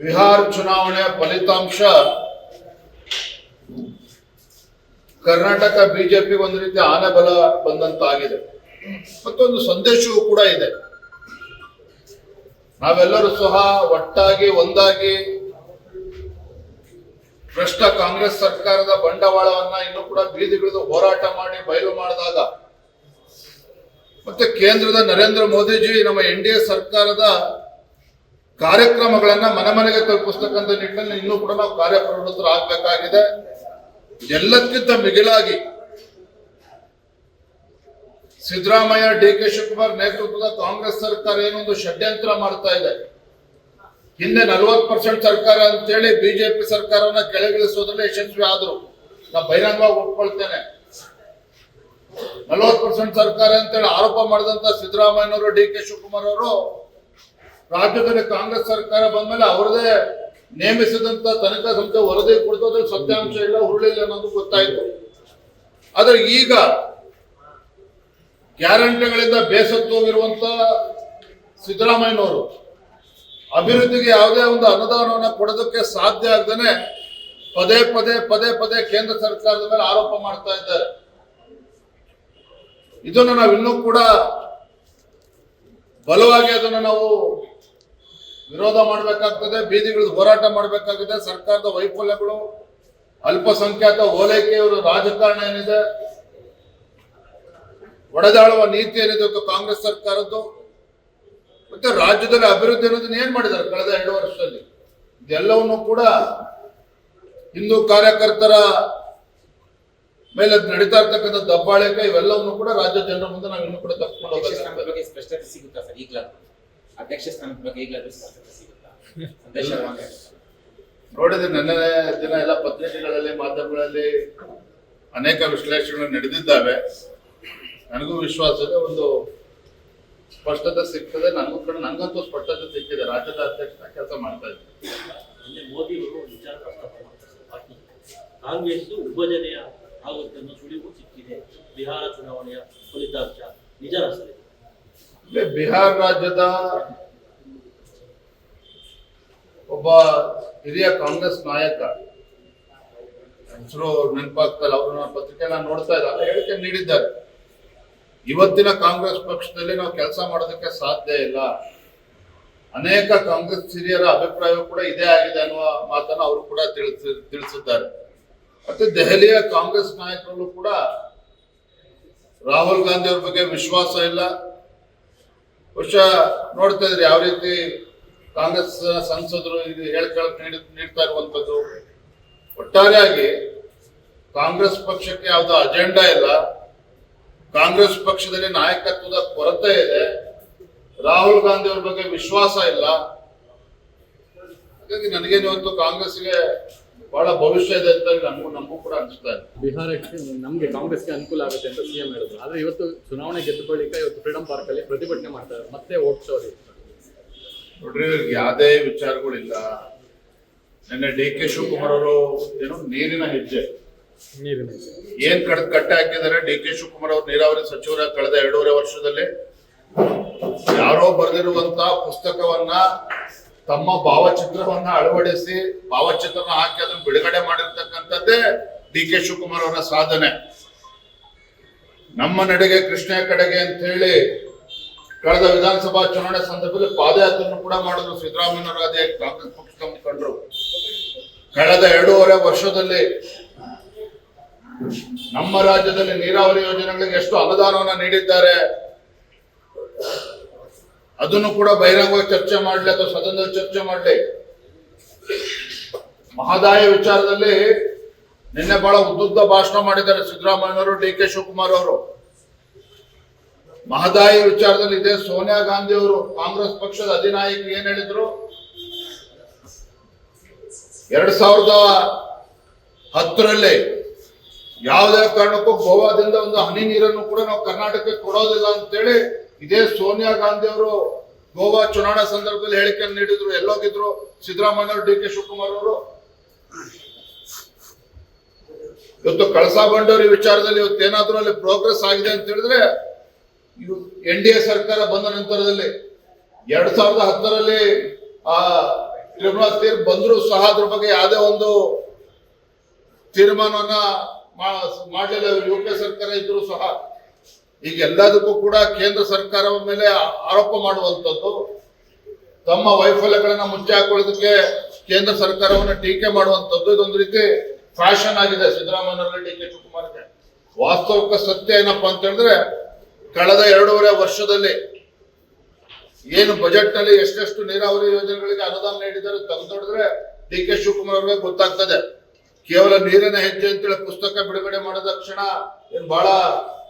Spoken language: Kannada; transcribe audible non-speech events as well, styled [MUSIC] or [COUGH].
ಬಿಹಾರ್ ಚುನಾವಣೆಯ ಫಲಿತಾಂಶ. ಕರ್ನಾಟಕ ಬಿಜೆಪಿ ಒಂದು ರೀತಿ ಆನೆಬಲ ಬಂದಂತಾಗಿದೆ. ಮತ್ತೊಂದು ಸಂದೇಶವೂ ಕೂಡ ಇದೆ. ನಾವೆಲ್ಲರೂ ಸಹ ಒಟ್ಟಾಗಿ, ಒಂದಾಗಿ ಭ್ರಷ್ಟ ಕಾಂಗ್ರೆಸ್ ಸರ್ಕಾರದ ಬಂಡವಾಳವನ್ನ ಇನ್ನೂ ಕೂಡ ಬೀದಿಗಿಳಿದು ಹೋರಾಟ ಮಾಡಿ ಬಯಲು ಮಾಡಿದಾಗ, ಮತ್ತೆ ಕೇಂದ್ರದ ನರೇಂದ್ರ ಮೋದಿಜಿ, ನಮ್ಮ ಎನ್ ಸರ್ಕಾರದ ಕಾರ್ಯಕ್ರಮಗಳನ್ನ ಮನೆ ಮನೆಗೆ ತಲುಪಿಸ್ತಕ್ಕಂಥ ನಿಟ್ಟಿನಲ್ಲಿ ಇನ್ನೂ ಕೂಡ ನಾವು ಕಾರ್ಯಪ್ರವೃತ್ತರಾಗಬೇಕಾಗಿದೆ ಎಲ್ಲಕ್ಕಿಂತ ಮಿಗಿಲಾಗಿ ಸಿದ್ದರಾಮಯ್ಯ ಡಿ ಕೆ ಶಿವಕುಮಾರ್ ನೇತೃತ್ವದ ಕಾಂಗ್ರೆಸ್ ಸರ್ಕಾರ ಏನೊಂದು ಷಡ್ಯಂತ್ರ ಮಾಡ್ತಾ ಇದೆ. ಹಿಂದೆ ನಲವತ್ತು ಪರ್ಸೆಂಟ್ ಸರ್ಕಾರ ಅಂತೇಳಿ ಬಿಜೆಪಿ ಸರ್ಕಾರವನ್ನ ಕೆಳಗಿಳಿಸೋದ್ರಲ್ಲಿ ಯಶಸ್ವಿ ಆದ್ರು. ನಾ ಬಹಿರಂಗವಾಗಿ ಒಪ್ಕೊಳ್ತೇನೆ. ನಲವತ್ತು ಪರ್ಸೆಂಟ್ ಸರ್ಕಾರ ಅಂತೇಳಿ ಆರೋಪ ಮಾಡಿದಂತ ಸಿದ್ದರಾಮಯ್ಯನವರು ಡಿ ಕೆ ಶಿವಕುಮಾರ್ ಅವರು ರಾಜ್ಯದಲ್ಲಿ ಕಾಂಗ್ರೆಸ್ ಸರ್ಕಾರ ಬಂದ್ಮೇಲೆ ಅವರದೇ ನೇಮಿಸಿದಂತ ತನಿಖಾ ಸಂಸ್ಥೆ ವರದಿ ಕೊಡ್ತೋದ್ರಲ್ಲಿ ಸತ್ಯಾಂಶ ಇಲ್ಲ, ಹುರುಳಿಲ್ಲ ಅನ್ನೋದು ಗೊತ್ತಾಯ್ತು. ಆದ್ರೆ ಈಗ ಗ್ಯಾರಂಟಿಗಳಿಂದ ಬೇಸತ್ತು ಹೋಗಿರುವಂತ ಸಿದ್ದರಾಮಯ್ಯನವರು ಅಭಿವೃದ್ಧಿಗೆ ಯಾವುದೇ ಒಂದು ಅನುದಾನವನ್ನು ಕೊಡೋದಕ್ಕೆ ಸಾಧ್ಯ ಆಗದೇನೆ ಪದೇ ಪದೇ ಪದೇ ಪದೇ ಕೇಂದ್ರ ಸರ್ಕಾರದ ಮೇಲೆ ಆರೋಪ ಮಾಡ್ತಾ ಇದ್ದಾರೆ. ಇದನ್ನು ನಾವು ಇನ್ನೂ ಕೂಡ ಬಲವಾಗಿ ಅದನ್ನು ನಾವು ವಿರೋಧ ಮಾಡಬೇಕಾಗ್ತದೆ, ಬೀದಿಗಿಳಿದು ಹೋರಾಟ ಮಾಡಬೇಕಾಗಿದೆ, ಸರ್ಕಾರದ ವೈಫಲ್ಯಗಳು, ಅಲ್ಪಸಂಖ್ಯಾತ ಓಲೈಕೆಯವರು ರಾಜಕಾರಣ ಏನಿದೆ, ಒಡೆದಾಳುವ ನೀತಿ ಏನಿದೆ ಇವತ್ತು ಕಾಂಗ್ರೆಸ್ ಸರ್ಕಾರದ್ದು, ಮತ್ತೆ ರಾಜ್ಯದಲ್ಲಿ ಅಭಿವೃದ್ಧಿ ಅನ್ನೋದನ್ನ ಏನ್ ಮಾಡಿದ್ದಾರೆ ಕಳೆದ ಎರಡು ವರ್ಷದಲ್ಲಿ? ಇದೆಲ್ಲವನ್ನು ಕೂಡ ಹಿಂದೂ ಕಾರ್ಯಕರ್ತರ ಮೇಲೆ ನಡೀತಾ ಇರ್ತಕ್ಕಂಥ ದಬ್ಬಾಳಿಕೆ ಇವೆಲ್ಲವನ್ನು ಕೂಡ ರಾಜ್ಯ ಜನರ ಮುಂದೆ ನಾವು ಇನ್ನು ಕೂಡ ತಪ್ಪಿಕೊಂಡು ಅಧ್ಯಕ್ಷ ಅಧ್ಯಕ್ಷ ಸ್ಥಾನದ ಬಗ್ಗೆ ಈಗಲಾದ್ರೂ ಸ್ಪಷ್ಟತೆ ಸಿಗುತ್ತಾ? [LAUGHS] ಸಂದೇಶ ನೋಡಿದ್ರೆ ನೆನ್ನೆ ದಿನ ಎಲ್ಲ ಪತ್ರಿಕೆಗಳಲ್ಲಿ ಮಾಧ್ಯಮಗಳಲ್ಲಿ ಅನೇಕ ವಿಶ್ಲೇಷಣೆಗಳು ನಡೆದಿದ್ದಾವೆ. ನನಗೂ ವಿಶ್ವಾಸ ಇದೆ ಒಂದು ಸ್ಪಷ್ಟತೆ ಸಿಗ್ತದೆ. ನನಗೂ ಕೂಡ ನನಗಂತೂ ಸ್ಪಷ್ಟತೆ ಸಿಕ್ಕಿದೆ. ರಾಜ್ಯದ ಅಧ್ಯಕ್ಷ ಕೆಲಸ ಮಾಡ್ತಾ ಇದ್ದೆ ಅಲ್ಲಿ ಮೋದಿ ಅವರು ವಿಚಾರ ಪ್ರಸ್ತಾಪ ಮಾಡ್ತಾರೆ. ಕಾಂಗ್ರೆಸ್ ವಿಭಜನೆಯ ಆಗುತ್ತೆ ಅನ್ನೋ ಸುಳಿವು ಸಿಕ್ಕಿದೆ. ಬಿಹಾರ ಚುನಾವಣೆಯ ಫಲಿತಾಂಶ ನಿಜ? ಇಲ್ಲಿ ಬಿಹಾರ ರಾಜ್ಯದ ಒಬ್ಬ ಹಿರಿಯ ಕಾಂಗ್ರೆಸ್ ನಾಯಕ. ಹೆಸರು ನೆನಪಾಗ್ತಲ್ಲ ಅವ್ರನ್ನ ಪತ್ರಿಕೆ ನಾನು ನೋಡ್ತಾ ಇದ್ದ ಹೇಳಿಕೆ ನೀಡಿದ್ದಾರೆ. ಇವತ್ತಿನ ಕಾಂಗ್ರೆಸ್ ಪಕ್ಷದಲ್ಲಿ ನಾವು ಕೆಲಸ ಮಾಡೋದಕ್ಕೆ ಸಾಧ್ಯ ಇಲ್ಲ. ಅನೇಕ ಕಾಂಗ್ರೆಸ್ ಹಿರಿಯರ ಅಭಿಪ್ರಾಯ ಕೂಡ ಇದೇ ಆಗಿದೆ ಅನ್ನುವ ಮಾತನ್ನು ಅವರು ಕೂಡ ತಿಳಿಸಿ, ತಿಳಿಸಿದ್ದಾರೆ. ಮತ್ತೆ ದೆಹಲಿಯ ಕಾಂಗ್ರೆಸ್ ನಾಯಕರಲ್ಲೂ ಕೂಡ ರಾಹುಲ್ ಗಾಂಧಿ ಅವ್ರ ಬಗ್ಗೆ ವಿಶ್ವಾಸ ಇಲ್ಲ. ಬಹುಶಃ ನೋಡ್ತಾ ಇದ್ರೆ ಯಾವ ರೀತಿ ಕಾಂಗ್ರೆಸ್ ಸಂಸದರು ಇದು ನೀಡಿ ನೀಡ್ತಾ ಇರುವಂಥದ್ದು. ಒಟ್ಟಾರೆಯಾಗಿ ಕಾಂಗ್ರೆಸ್ ಪಕ್ಷಕ್ಕೆ ಯಾವುದೋ ಅಜೆಂಡಾ ಇಲ್ಲ. ಕಾಂಗ್ರೆಸ್ ಪಕ್ಷದಲ್ಲಿ ನಾಯಕತ್ವದ ಕೊರತೆ ಇದೆ. ರಾಹುಲ್ ಗಾಂಧಿ ಅವ್ರ ಬಗ್ಗೆ ವಿಶ್ವಾಸ ಇಲ್ಲ. ಹಾಗಾಗಿ ನನಗೇನು ಇವತ್ತು ಕಾಂಗ್ರೆಸ್ಗೆ ಬಹಳ ಭವಿಷ್ಯ ಇದೆ ಅಂತ ಹೇಳಿ ನಮಗೂ ನಮಗೂ ಕೂಡ ಅನಿಸ್ತಾ ಇದೆ. ಬಿಹಾರಕ್ಕೆ ನಮಗೆ ಕಾಂಗ್ರೆಸ್ಗೆ ಅನುಕೂಲ ಆಗುತ್ತೆ ಅಂತ ಸಿಎಂ ಹೇಳಿದ್ರು. ಆದ್ರೆ ಇವತ್ತು ಚುನಾವಣೆ ಗೆದ್ದ ಬಳಿಕ ಇವತ್ತು ಫ್ರೀಡಂ ಪಾರ್ಕ್ ಅಲ್ಲಿ ಪ್ರತಿಭಟನೆ ಮಾಡ್ತಾರೆ. ಮತ್ತೆ ಓಟ್ ಚೋರಿ. ನೋಡ್ರಿ ಇವ್ರಿಗೆ ಯಾವುದೇ ವಿಚಾರಗಳಿಲ್ಲ. ನಿನ್ನೆ ಡಿ ಕೆ ಶಿವಕುಮಾರ್ ಅವರು ಏನು ನೀರಿನ ಹೆಜ್ಜೆ. ನೀರಿನ ಏನ್ ಕಡ್ ಕಟ್ಟೆ ಹಾಕಿದ್ದಾರೆ? ಡಿ ಕೆ ಶಿವಕುಮಾರ್ ಅವರು ನೀರಾವರಿ ಸಚಿವರ ಕಳೆದ ಎರಡೂವರೆ ವರ್ಷದಲ್ಲಿ. ಯಾರೋ ಬರೆದಿರುವಂತ ಪುಸ್ತಕವನ್ನ ತಮ್ಮ ಭಾವಚಿತ್ರವನ್ನ ಅಳವಡಿಸಿ ಭಾವಚಿತ್ರನ ಹಾಕಿ ಅದನ್ನು ಬಿಡುಗಡೆ ಮಾಡಿರ್ತಕ್ಕಂಥದ್ದೇ ಡಿ ಕೆ ಶಿವಕುಮಾರ್ ಅವರ ಸಾಧನೆ. ನಮ್ಮ ನಡೆಗೆ ಕೃಷ್ಣ ಕಡೆಗೆ ಅಂತ ಹೇಳಿ ಕಳೆದ ವಿಧಾನಸಭಾ ಚುನಾವಣೆ ಸಂದರ್ಭದಲ್ಲಿ ಪಾದಯಾತ್ರೆಯನ್ನು ಕೂಡ ಮಾಡಿದ್ರು. ಸಿದ್ದರಾಮಯ್ಯವರು ಅದೇ ಕಾಂಗ್ರೆಸ್ ಪಕ್ಷದ ಮುಖಂಡರು. ಕಳೆದ ಎರಡೂವರೆ ವರ್ಷದಲ್ಲಿ ನಮ್ಮ ರಾಜ್ಯದಲ್ಲಿ ನೀರಾವರಿ ಯೋಜನೆಗಳಿಗೆ ಎಷ್ಟು ಅನುದಾನವನ್ನು ನೀಡಿದ್ದಾರೆ. ಅದನ್ನು ಕೂಡ ಬಹಿರಂಗವಾಗಿ ಚರ್ಚೆ ಮಾಡಲಿ ಅಥವಾ ಸದನದಲ್ಲಿ ಚರ್ಚೆ ಮಾಡಲಿ. ಮಹದಾಯ ವಿಚಾರದಲ್ಲಿ ನಿನ್ನೆ ಬಹಳ ಉದ್ದುದ್ದ ಭಾಷಣ ಮಾಡಿದ್ದಾರೆ ಸಿದ್ದರಾಮಯ್ಯನವರು, ಡಿ ಕೆ ಶಿವಕುಮಾರ್ ಅವರು. ಮಹದಾಯಿ ವಿಚಾರದಲ್ಲಿ ಇದೆ ಸೋನಿಯಾ ಗಾಂಧಿ ಅವರು, ಕಾಂಗ್ರೆಸ್ ಪಕ್ಷದ ಅಧಿನಾಯಕ ಏನ್ ಹೇಳಿದ್ರು? ಎರಡ್ ಸಾವಿರದ ಹತ್ತರಲ್ಲಿ ಯಾವುದೇ ಕಾರಣಕ್ಕೂ ಗೋವಾದಿಂದ ಒಂದು ಹನಿ ನೀರನ್ನು ಕೂಡ ನಾವು ಕರ್ನಾಟಕಕ್ಕೆ ಕೊಡೋದಿಲ್ಲ ಅಂತೇಳಿ ಇದೇ ಸೋನಿಯಾ ಗಾಂಧಿ ಅವರು ಗೋವಾ ಚುನಾವಣಾ ಸಂದರ್ಭದಲ್ಲಿ ಹೇಳಿಕೆ ನೀಡಿದ್ರು, ಎಲ್ಲೋಗಿದ್ರು ಸಿದ್ದರಾಮಯ್ಯ, ಡಿ ಕೆ ಶಿವಕುಮಾರ್ ಅವರು. ಇವತ್ತು ಕಳಸಾ ಬಂಡೂರಿ ವಿಚಾರದಲ್ಲಿ ಇವತ್ತು ಏನಾದ್ರೂ ಅಲ್ಲಿ ಪ್ರೋಗ್ರೆಸ್ ಆಗಿದೆ ಅಂತ ಹೇಳಿದ್ರೆ ಎನ್ ಡಿ ಎ ಸರ್ಕಾರ ಬಂದ ನಂತರದಲ್ಲಿ ಎರಡ್ ಸಾವಿರದ ಹತ್ತರಲ್ಲಿ ಆ ಟ್ರಿಬ್ಯುನಲ್ ತೀರ್ಪು ಬಂದರೂ ಸಹ ಅದ್ರ ಬಗ್ಗೆ ಯಾವುದೇ ಒಂದು ತೀರ್ಮಾನವನ್ನ ಮಾಡಲಿಲ್ಲ. ಯು ಪಿ ಸರ್ಕಾರ ಇದ್ರೂ ಸಹ ಈಗ ಎಲ್ಲದಕ್ಕೂ ಕೂಡ ಕೇಂದ್ರ ಸರ್ಕಾರದ ಮೇಲೆ ಆರೋಪ ಮಾಡುವಂಥದ್ದು. ತಮ್ಮ ವೈಫಲ್ಯಗಳನ್ನ ಮುಚ್ಚಿ ಹಾಕೊಳ್ಳೋದಕ್ಕೆ ಕೇಂದ್ರ ಸರ್ಕಾರವನ್ನು ಟೀಕೆ ಮಾಡುವಂಥದ್ದು ಇದೊಂದು ರೀತಿ ಫ್ಯಾಷನ್ ಆಗಿದೆ. ಸಿದ್ದರಾಮಯ್ಯ ಡಿ ಕೆ ಶಿವಕುಮಾರ್ಗೆ. ವಾಸ್ತವಿಕ ಸತ್ಯ ಏನಪ್ಪ ಅಂತ ಹೇಳಿದ್ರೆ, ಕಳೆದ ಎರಡೂವರೆ ವರ್ಷದಲ್ಲಿ ಏನು ಬಜೆಟ್ನಲ್ಲಿ ಎಷ್ಟೆಷ್ಟು ನೀರಾವರಿ ಯೋಜನೆಗಳಿಗೆ ಅನುದಾನ ನೀಡಿದ್ದಾರೆ ತಂದೊಡಿದ್ರೆ ಡಿ ಕೆ ಶಿವಕುಮಾರ್ ಅವರಿಗೆ ಗೊತ್ತಾಗ್ತದೆ. ಕೇವಲ ನೀರಿನ ಹೆಜ್ಜೆ ಅಂತೇಳಿ ಪುಸ್ತಕ ಬಿಡುಗಡೆ ಮಾಡಿದ ತಕ್ಷಣ ಏನ್ ಬಹಳ